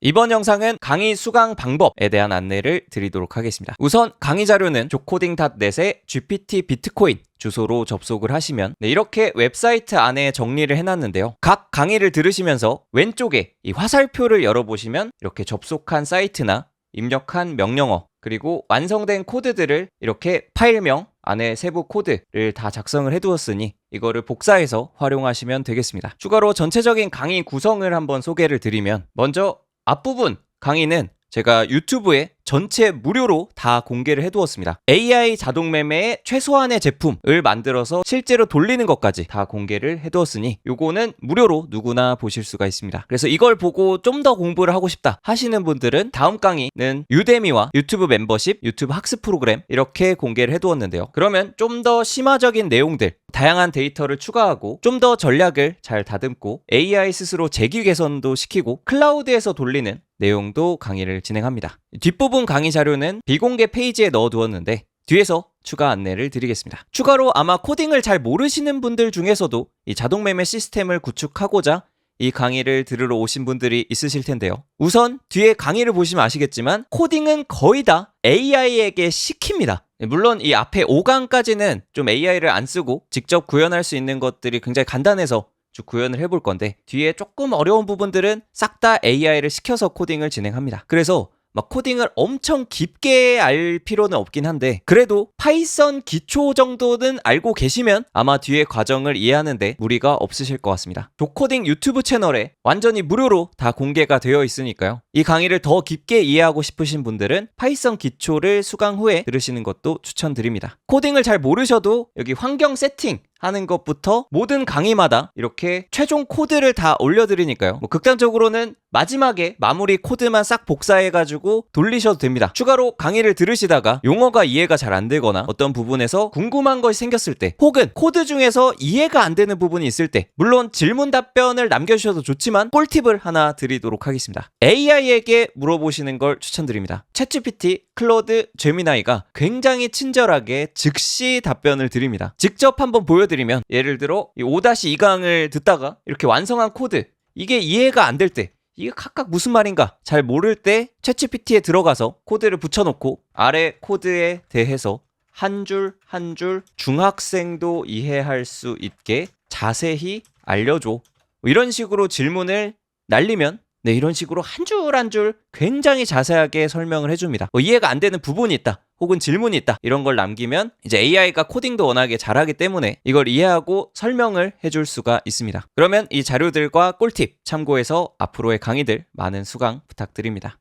이번 영상은 강의 수강 방법에 대한 안내를 드리도록 하겠습니다. 우선 강의 자료는 조코딩.net의 GPT 비트코인 주소로 접속을 하시면 네, 이렇게 웹사이트 안에 정리를 해놨는데요. 각 강의를 들으시면서 왼쪽에 이 화살표를 열어보시면 이렇게 접속한 사이트나 입력한 명령어 그리고 완성된 코드들을 이렇게 파일명 안에 세부 코드를 다 작성을 해두었으니 이거를 복사해서 활용하시면 되겠습니다. 추가로 전체적인 강의 구성을 한번 소개를 드리면 먼저 앞부분 강의는 제가 유튜브에 전체 무료로 다 공개를 해두었습니다. AI 자동 매매의 최소한의 제품을 만들어서 실제로 돌리는 것까지 다 공개를 해두었으니 요거는 무료로 누구나 보실 수가 있습니다. 그래서 이걸 보고 좀 더 공부를 하고 싶다 하시는 분들은 다음 강의는 유데미와 유튜브 멤버십, 유튜브 학습 프로그램 이렇게 공개를 해두었는데요. 그러면 좀 더 심화적인 내용들, 다양한 데이터를 추가하고 좀 더 전략을 잘 다듬고 AI 스스로 재기 개선도 시키고 클라우드에서 돌리는 내용도 강의를 진행합니다. 뒷부분 강의 자료는 비공개 페이지에 넣어두었는데 뒤에서 추가 안내를 드리겠습니다. 추가로 아마 코딩을 잘 모르시는 분들 중에서도 이 자동 매매 시스템을 구축하고자 이 강의를 들으러 오신 분들이 있으실 텐데요. 우선 뒤에 강의를 보시면 아시겠지만 코딩은 거의 다 AI에게 시킵니다. 물론 이 앞에 5강까지는 좀 AI를 안 쓰고 직접 구현할 수 있는 것들이 굉장히 간단해서 쭉 구현을 해볼 건데 뒤에 조금 어려운 부분들은 싹 다 AI를 시켜서 코딩을 진행합니다. 그래서 막 코딩을 엄청 깊게 알 필요는 없긴 한데 그래도 파이썬 기초 정도는 알고 계시면 아마 뒤에 과정을 이해하는데 무리가 없으실 것 같습니다. 조코딩 유튜브 채널에 완전히 무료로 다 공개가 되어 있으니까요. 이 강의를 더 깊게 이해하고 싶으신 분들은 파이썬 기초를 수강 후에 들으시는 것도 추천드립니다. 코딩을 잘 모르셔도 여기 환경 세팅 하는 것부터 모든 강의마다 이렇게 최종 코드를 다 올려드리니까요. 뭐 극단적으로는 마지막에 마무리 코드만 싹 복사해가지고 돌리셔도 됩니다. 추가로 강의를 들으시다가 용어가 이해가 잘 안 되거나 어떤 부분에서 궁금한 것이 생겼을 때 혹은 코드 중에서 이해가 안 되는 부분이 있을 때 물론 질문 답변을 남겨주셔도 좋지만 꿀팁을 하나 드리도록 하겠습니다. AI에게 물어보시는 걸 추천드립니다. 챗GPT, 클로드, 제미나이가 굉장히 친절하게 즉시 답변을 드립니다. 직접 한번 보여드리면 예를 들어 5-2강을 듣다가 이렇게 완성한 코드 이게 이해가 안 될 때 이게 각각 무슨 말인가 잘 모를 때 챗GPT에 들어가서 코드를 붙여놓고 아래 코드에 대해서 한 줄 한 줄 중학생도 이해할 수 있게 자세히 알려줘. 뭐 이런 식으로 질문을 날리면 네, 이런 식으로 한 줄 한 줄 굉장히 자세하게 설명을 해줍니다. 뭐 이해가 안 되는 부분이 있다. 혹은 질문이 있다. 이런 걸 남기면 이제 AI가 코딩도 워낙에 잘하기 때문에 이걸 이해하고 설명을 해줄 수가 있습니다. 그러면 이 자료들과 꿀팁 참고해서 앞으로의 강의들 많은 수강 부탁드립니다.